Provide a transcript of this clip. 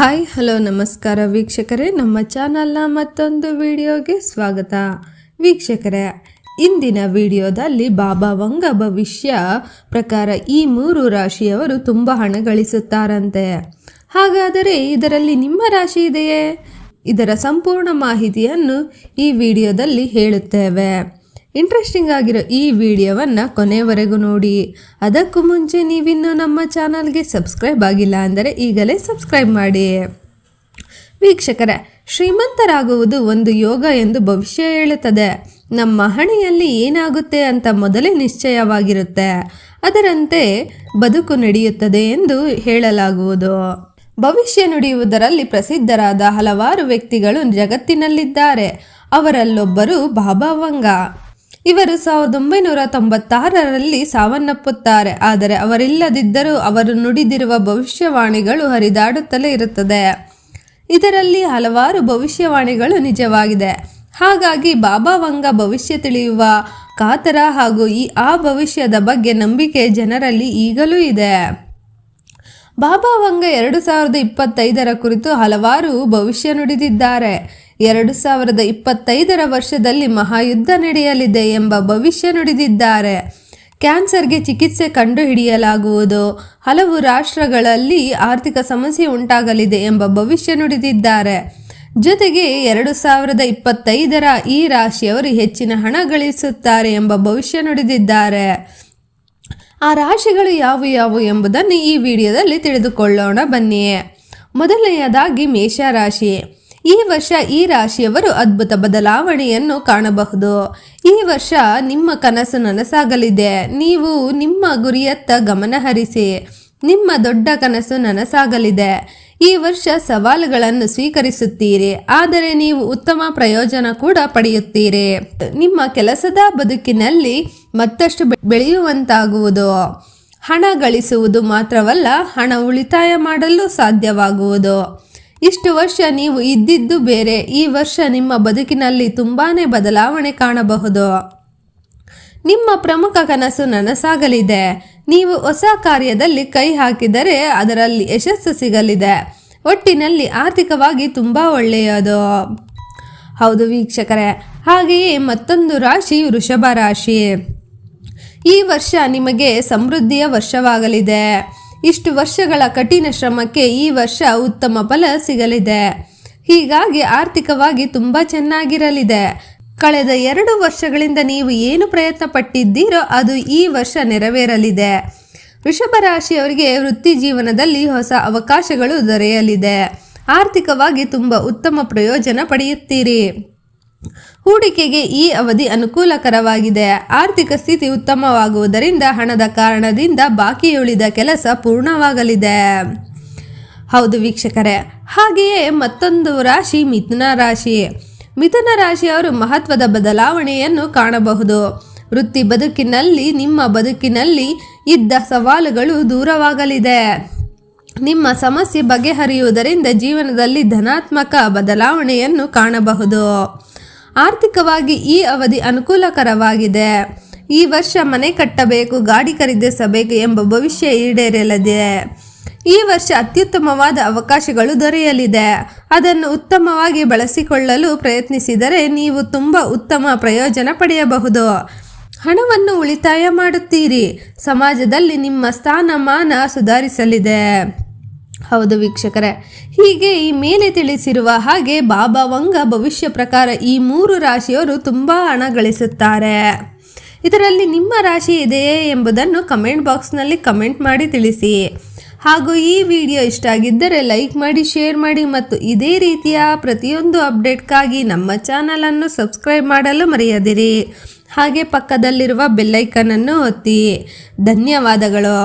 Hi, hello, ನಮಸ್ಕಾರ ವೀಕ್ಷಕರೇ. ನಮ್ಮ ಚಾನಲ್ನ ಮತ್ತೊಂದು ವಿಡಿಯೋಗೆ ಸ್ವಾಗತ. ವೀಕ್ಷಕರೇ, ಇಂದಿನ ವಿಡಿಯೋದಲ್ಲಿ ಬಾಬಾ ವಂಗ ಭವಿಷ್ಯ ಪ್ರಕಾರ ಈ ಮೂರು ರಾಶಿಯವರು ತುಂಬ ಹಣ ಗಳಿಸುತ್ತಾರಂತೆ. ಹಾಗಾದರೆ ಇದರಲ್ಲಿ ನಿಮ್ಮ ರಾಶಿ ಇದೆಯೇ? ಇದರ ಸಂಪೂರ್ಣ ಮಾಹಿತಿಯನ್ನು ಈ ವಿಡಿಯೋದಲ್ಲಿ ಹೇಳುತ್ತೇವೆ. ಇಂಟ್ರೆಸ್ಟಿಂಗ್ ಆಗಿರೋ ಈ ವಿಡಿಯೋವನ್ನು ಕೊನೆವರೆಗೂ ನೋಡಿ. ಅದಕ್ಕೂ ಮುಂಚೆ ನೀವಿನ್ನೂ ನಮ್ಮ ಚಾನಲ್ಗೆ ಸಬ್ಸ್ಕ್ರೈಬ್ ಆಗಿಲ್ಲ ಅಂದರೆ ಈಗಲೇ ಸಬ್ಸ್ಕ್ರೈಬ್ ಮಾಡಿ. ವೀಕ್ಷಕರೇ, ಶ್ರೀಮಂತರಾಗುವುದು ಒಂದು ಯೋಗ ಎಂದು ಭವಿಷ್ಯ ಹೇಳುತ್ತದೆ. ನಮ್ಮ ಹಣೆಯಲ್ಲಿ ಏನಾಗುತ್ತೆ ಅಂತ ಮೊದಲೇ ನಿಶ್ಚಯವಾಗಿರುತ್ತೆ. ಅದರಂತೆ ಬದುಕು ನಡೆಯುತ್ತದೆ ಎಂದು ಹೇಳಲಾಗುವುದು. ಭವಿಷ್ಯ ನುಡಿಯುವುದರಲ್ಲಿ ಪ್ರಸಿದ್ಧರಾದ ಹಲವಾರು ವ್ಯಕ್ತಿಗಳು ಜಗತ್ತಿನಲ್ಲಿದ್ದಾರೆ. ಅವರಲ್ಲೊಬ್ಬರು ಬಾಬಾ ವಂಗ. ಇವರು ಸಾವಿರದ ಒಂಬೈನೂರ ತೊಂಬತ್ತಾರರಲ್ಲಿ ಸಾವನ್ನಪ್ಪುತ್ತಾರೆ. ಆದರೆ ಅವರಿಲ್ಲದಿದ್ದರೂ ಅವರು ನುಡಿದಿರುವ ಭವಿಷ್ಯವಾಣಿಗಳು ಹರಿದಾಡುತ್ತಲೇ ಇರುತ್ತದೆ. ಇದರಲ್ಲಿ ಹಲವಾರು ಭವಿಷ್ಯವಾಣಿಗಳು ನಿಜವಾಗಿದೆ. ಹಾಗಾಗಿ ಬಾಬಾ ವಂಗ ಭವಿಷ್ಯ ತಿಳಿಯುವ ಕಾತರ ಹಾಗೂ ಈ ಆ ಭವಿಷ್ಯದ ಬಗ್ಗೆ ನಂಬಿಕೆ ಜನರಲ್ಲಿ ಈಗಲೂ ಇದೆ. ಬಾಬಾ ವಂಗ ಎರಡು ಸಾವಿರದ ಇಪ್ಪತ್ತೈದರ ಕುರಿತು ಹಲವಾರು ಭವಿಷ್ಯ ನುಡಿದಿದ್ದಾರೆ. ಎರಡು ಸಾವಿರದ ಇಪ್ಪತ್ತೈದರ ವರ್ಷದಲ್ಲಿ ಮಹಾಯುದ್ಧ ನಡೆಯಲಿದೆ ಎಂಬ ಭವಿಷ್ಯ ನುಡಿದಿದ್ದಾರೆ. ಕ್ಯಾನ್ಸರ್ಗೆ ಚಿಕಿತ್ಸೆ ಕಂಡುಹಿಡಿಯಲಾಗುವುದು. ಹಲವು ರಾಷ್ಟ್ರಗಳಲ್ಲಿ ಆರ್ಥಿಕ ಸಮಸ್ಯೆ ಉಂಟಾಗಲಿದೆ ಎಂಬ ಭವಿಷ್ಯ ನುಡಿದಿದ್ದಾರೆ. ಜೊತೆಗೆ ಎರಡು ಸಾವಿರದ ಇಪ್ಪತ್ತೈದರ ಈ ರಾಶಿಯವರು ಹೆಚ್ಚಿನ ಹಣ ಗಳಿಸುತ್ತಾರೆ ಎಂಬ ಭವಿಷ್ಯ ನುಡಿದಿದ್ದಾರೆ. ಆ ರಾಶಿಗಳು ಯಾವು ಯಾವುವು ಎಂಬುದನ್ನು ಈ ವಿಡಿಯೋದಲ್ಲಿ ತಿಳಿದುಕೊಳ್ಳೋಣ ಬನ್ನಿ. ಮೊದಲನೆಯದಾಗಿ ಮೇಷರಾಶಿ ಈ ವರ್ಷ ಈ ರಾಶಿಯವರು ಅದ್ಭುತ ಬದಲಾವಣೆಯನ್ನು ಕಾಣಬಹುದು. ಈ ವರ್ಷ ನಿಮ್ಮ ಕನಸು ನನಸಾಗಲಿದೆ. ನೀವು ನಿಮ್ಮ ಗುರಿಯತ್ತ ಗಮನ ಹರಿಸಿ. ನಿಮ್ಮ ದೊಡ್ಡ ಕನಸು ನನಸಾಗಲಿದೆ. ಈ ವರ್ಷ ಸವಾಲುಗಳನ್ನು ಸ್ವೀಕರಿಸುತ್ತೀರಿ. ಆದರೆ ನೀವು ಉತ್ತಮ ಪ್ರಯೋಜನ ಕೂಡ ಪಡೆಯುತ್ತೀರಿ. ನಿಮ್ಮ ಕೆಲಸದ ಬದುಕಿನಲ್ಲಿ ಮತ್ತಷ್ಟು ಬೆಳೆಯುವಂತಾಗುವುದು. ಹಣ ಗಳಿಸುವುದು ಮಾತ್ರವಲ್ಲ, ಹಣ ಉಳಿತಾಯ ಮಾಡಲು ಸಾಧ್ಯವಾಗುವುದು. ಇಷ್ಟು ವರ್ಷ ನೀವು ಇದ್ದಿದ್ದು ಬೇರೆ, ಈ ವರ್ಷ ನಿಮ್ಮ ಬದುಕಿನಲ್ಲಿ ತುಂಬಾನೇ ಬದಲಾವಣೆ ಕಾಣಬಹುದು. ನಿಮ್ಮ ಪ್ರಮುಖ ಕನಸು ನನಸಾಗಲಿದೆ. ನೀವು ಹೊಸ ಕಾರ್ಯದಲ್ಲಿ ಕೈ ಹಾಕಿದರೆ ಅದರಲ್ಲಿ ಯಶಸ್ಸು ಸಿಗಲಿದೆ. ಒಟ್ಟಿನಲ್ಲಿ ಆರ್ಥಿಕವಾಗಿ ತುಂಬ ಒಳ್ಳೆಯದು. ಹೌದು ವೀಕ್ಷಕರೇ, ಹಾಗೆಯೇ ಮತ್ತೊಂದು ರಾಶಿ ವೃಷಭ ರಾಶಿ. ಈ ವರ್ಷ ನಿಮಗೆ ಸಮೃದ್ಧಿಯ ವರ್ಷವಾಗಲಿದೆ. ಇಷ್ಟು ವರ್ಷಗಳ ಕಠಿಣ ಶ್ರಮಕ್ಕೆ ಈ ವರ್ಷ ಉತ್ತಮ ಫಲ ಸಿಗಲಿದೆ. ಹೀಗಾಗಿ ಆರ್ಥಿಕವಾಗಿ ತುಂಬ ಚೆನ್ನಾಗಿರಲಿದೆ. ಕಳೆದ ಎರಡು ವರ್ಷಗಳಿಂದ ನೀವು ಏನು ಪ್ರಯತ್ನ ಪಟ್ಟಿದ್ದೀರೋ ಅದು ಈ ವರ್ಷ ನೆರವೇರಲಿದೆ. ವೃಷಭ ರಾಶಿಯವರಿಗೆ ವೃತ್ತಿ ಜೀವನದಲ್ಲಿ ಹೊಸ ಅವಕಾಶಗಳು ದೊರೆಯಲಿದೆ. ಆರ್ಥಿಕವಾಗಿ ತುಂಬ ಉತ್ತಮ ಪ್ರಯೋಜನ ಪಡೆಯುತ್ತೀರಿ. ಹೂಡಿಕೆಗೆ ಈ ಅವಧಿ ಅನುಕೂಲಕರವಾಗಿದೆ. ಆರ್ಥಿಕ ಸ್ಥಿತಿ ಉತ್ತಮವಾಗುವುದರಿಂದ ಹಣದ ಕಾರಣದಿಂದ ಬಾಕಿ ಉಳಿದ ಕೆಲಸ ಪೂರ್ಣವಾಗಲಿದೆ. ಹೌದು ವೀಕ್ಷಕರೇ, ಹಾಗೆಯೇ ಮತ್ತೊಂದು ರಾಶಿ ಮಿಥುನ ರಾಶಿ. ಮಿಥುನ ರಾಶಿಯವರು ಮಹತ್ವದ ಬದಲಾವಣೆಯನ್ನು ಕಾಣಬಹುದು. ವೃತ್ತಿ ಬದುಕಿನಲ್ಲಿ, ನಿಮ್ಮ ಬದುಕಿನಲ್ಲಿ ಇದ್ದ ಸವಾಲುಗಳು ದೂರವಾಗಲಿದೆ. ನಿಮ್ಮ ಸಮಸ್ಯೆ ಬಗೆಹರಿಯುವುದರಿಂದ ಜೀವನದಲ್ಲಿ ಧನಾತ್ಮಕ ಬದಲಾವಣೆಯನ್ನು ಕಾಣಬಹುದು. ಆರ್ಥಿಕವಾಗಿ ಈ ಅವಧಿ ಅನುಕೂಲಕರವಾಗಿದೆ. ಈ ವರ್ಷ ಮನೆ ಕಟ್ಟಬೇಕು, ಗಾಡಿ ಖರೀದಿಸಬೇಕು ಎಂಬ ಭವಿಷ್ಯ ಈಡೇರಲಿದೆ. ಈ ವರ್ಷ ಅತ್ಯುತ್ತಮವಾದ ಅವಕಾಶಗಳು ದೊರೆಯಲಿದೆ. ಅದನ್ನು ಉತ್ತಮವಾಗಿ ಬಳಸಿಕೊಳ್ಳಲು ಪ್ರಯತ್ನಿಸಿದರೆ ನೀವು ತುಂಬ ಉತ್ತಮ ಪ್ರಯೋಜನ ಪಡೆಯಬಹುದು. ಹಣವನ್ನು ಉಳಿತಾಯ ಮಾಡುತ್ತೀರಿ. ಸಮಾಜದಲ್ಲಿ ನಿಮ್ಮ ಸ್ಥಾನಮಾನ ಸುಧಾರಿಸಲಿದೆ. ಹೌದು ವೀಕ್ಷಕರೇ. ಹೀಗೆ ಈ ಮೇಲೆ ತಿಳಿಸಿರುವ ಹಾಗೆ ಬಾಬಾ ವಂಗ ಭವಿಷ್ಯ ಪ್ರಕಾರ ಈ ಮೂರು ರಾಶಿಯವರು ತುಂಬ ಹಣ ಗಳಿಸುತ್ತಾರೆ. ಇದರಲ್ಲಿ ನಿಮ್ಮ ರಾಶಿ ಇದೆಯೇ ಎಂಬುದನ್ನು ಕಮೆಂಟ್ ಬಾಕ್ಸ್ನಲ್ಲಿ ಕಮೆಂಟ್ ಮಾಡಿ ತಿಳಿಸಿ. ಹಾಗೂ ಈ ವಿಡಿಯೋ ಇಷ್ಟ ಆಗಿದ್ದರೆ ಲೈಕ್ ಮಾಡಿ, ಶೇರ್ ಮಾಡಿ ಮತ್ತು ಇದೇ ರೀತಿಯ ಪ್ರತಿಯೊಂದು ಅಪ್ಡೇಟ್ಗಾಗಿ ನಮ್ಮ ಚಾನಲನ್ನು ಸಬ್ಸ್ಕ್ರೈಬ್ ಮಾಡಲು ಮರೆಯದಿರಿ. ಹಾಗೆ ಪಕ್ಕದಲ್ಲಿರುವ ಬೆಲ್ಲೈಕನನ್ನು ಒತ್ತಿ. ಧನ್ಯವಾದಗಳು.